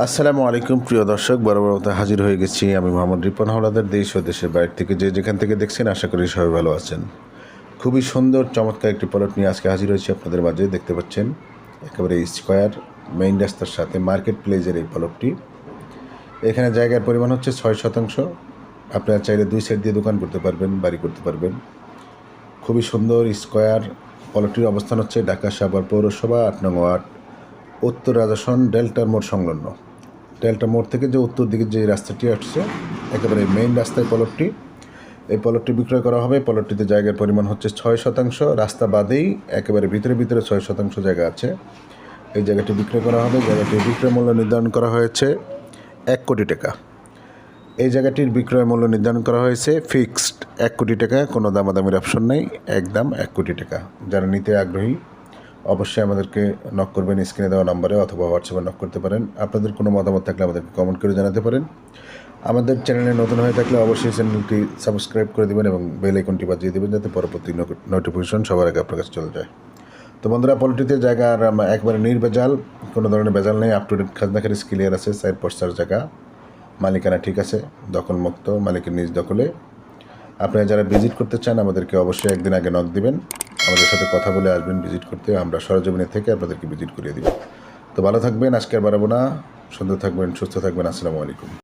আসসালামু আলাইকুম, প্রিয় দর্শক। বরাবরতে হাজির হয়ে গেছি আমি মোহাম্মদ রিপন হাওলাদার দেশ ও দেশের বাইরে থেকে। যে যেখান থেকে দেখছেন, আশা করি সবাই ভালো আছেন। খুবই সুন্দর, চমৎকার একটি পলট নিয়ে আজকে হাজির হয়েছি আপনাদের মাঝে। দেখতে পাচ্ছেন, একেবারে স্কোয়ার, মেইন রাস্তার সাথে মার্কেট প্লেজের এই পলটটি এখানে জায়গার পরিমাণ হচ্ছে ছয় শতাংশ। আপনারা চাইলে দুই সাইড দিয়ে দোকান করতে পারবেন, বাড়ি করতে পারবেন। খুবই সুন্দর, স্কোয়ার পলটটির অবস্থান হচ্ছে ঢাকা সাভার পৌরসভা, আট নং ওয়ার্ড। উত্তর রাজাসন ডেল্টার মোড় সংলগ্ন। ডেল্টা মোড় থেকে যে উত্তর দিকে যে রাস্তাটি আসছে, একেবারে মেইন রাস্তায় পলটটি এই পলটটি বিক্রয় করা হবে। পলটটিতে জায়গার পরিমাণ হচ্ছে ছয় শতাংশ। রাস্তা বাদেই একেবারে ভিতরে ভিতরে ছয় শতাংশ জায়গা আছে। এই জায়গাটি বিক্রয় করা হবে। জায়গাটির বিক্রয় মূল্য নির্ধারণ করা হয়েছে এক কোটি টাকা। এই জায়গাটির বিক্রয় মূল্য নির্ধারণ করা হয়েছে ফিক্সড এক কোটি টাকা। কোনো দামাদামির অপশন নেই। একদম এক কোটি টাকা। যারা নিতে আগ্রহী অবশ্যই আমাদেরকে নক করবেন স্ক্রিনে দেওয়া নম্বরে অথবা হোয়াটসঅ্যাপে নক করতে পারেন। আপনাদের কোনো মতামত থাকলে আমাদেরকে কমেন্ট করে জানাতে পারেন। আমাদের চ্যানেলে নতুন হয়ে থাকলে অবশ্যই চ্যানেলটি সাবস্ক্রাইব করে দেবেন এবং বেল আইকনটি বাজিয়ে দেবেন যাতে পরবর্তী নোটিফিকেশন সবার আগে আপনার কাছে চলে যায়। তো বন্ধুরা পলিটিতে জায়গা আর একবারে নির্ভেজাল। কোনো ধরনের ভেজাল নেই আপ টু ডেট খাজনা খারিজ ক্লিয়ার আছে সাইড পশ্চার জায়গা। মালিকানা ঠিক আছে, দখলমুক্ত, মালিকের নিজ দখলে। আপনারা যারা ভিজিট করতে চান, আমাদেরকে অবশ্যই একদিন আগে নক দিবেন। আমাদের সাথে কথা বলে আসবেন ভিজিট করতে। আমরা সরজমিনে থেকে আপনাদেরকে ভিজিট করিয়ে দিব। তো ভালো থাকবেন, আজকে আর বাড়াবো না। সুন্দর থাকবেন, সুস্থ থাকবেন। আসসালামু আলাইকুম।